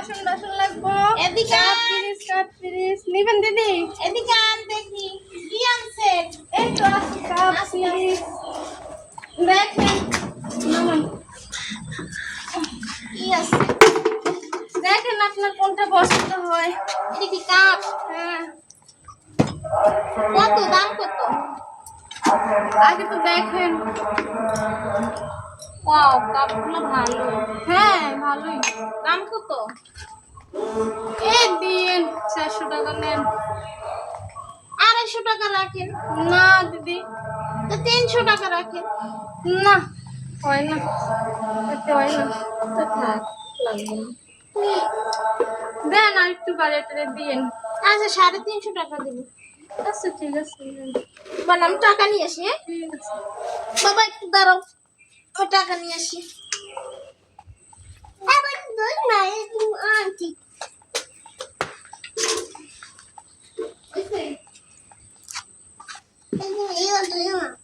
বাসন টাসন লাগবো। এদিকে কাপ নিবেন দিদি? এদিকে আন দেখি কি আনছেন? এই তো কাপ পিরিস দেখেন। নামান। কি আছে? দেখেন আপনার কোনটা পছন্দ হয়। এটা কি কাপ? হ্যাঁ। কত দাম কত? আগে তো দেখেন। ওয়াও কাপগুলো ভালো। হ্যাঁ ভালোই। দাম কত? এই দিন চারশো টাকা নেন। আড়াইশো টাকা রাখেন। না দিদি তো তিনশো টাকা রাখেন। না হয় না। এতে হয় না। তো থাক লাগবে না। দেন আর একটু বাড়িয়ে টাড়িয়ে দিন আচ্ছা সাড়ে তিনশো টাকা দেবো আচ্ছা ঠিক আছে। নেন। বললাম টাকা নিয়ে আসি হ্যাঁ? বাবা একটু দাঁড়াও। আমি cortar a caminha assim. Tá bom, dois mais antes. O que Okay. Eu tenho uma.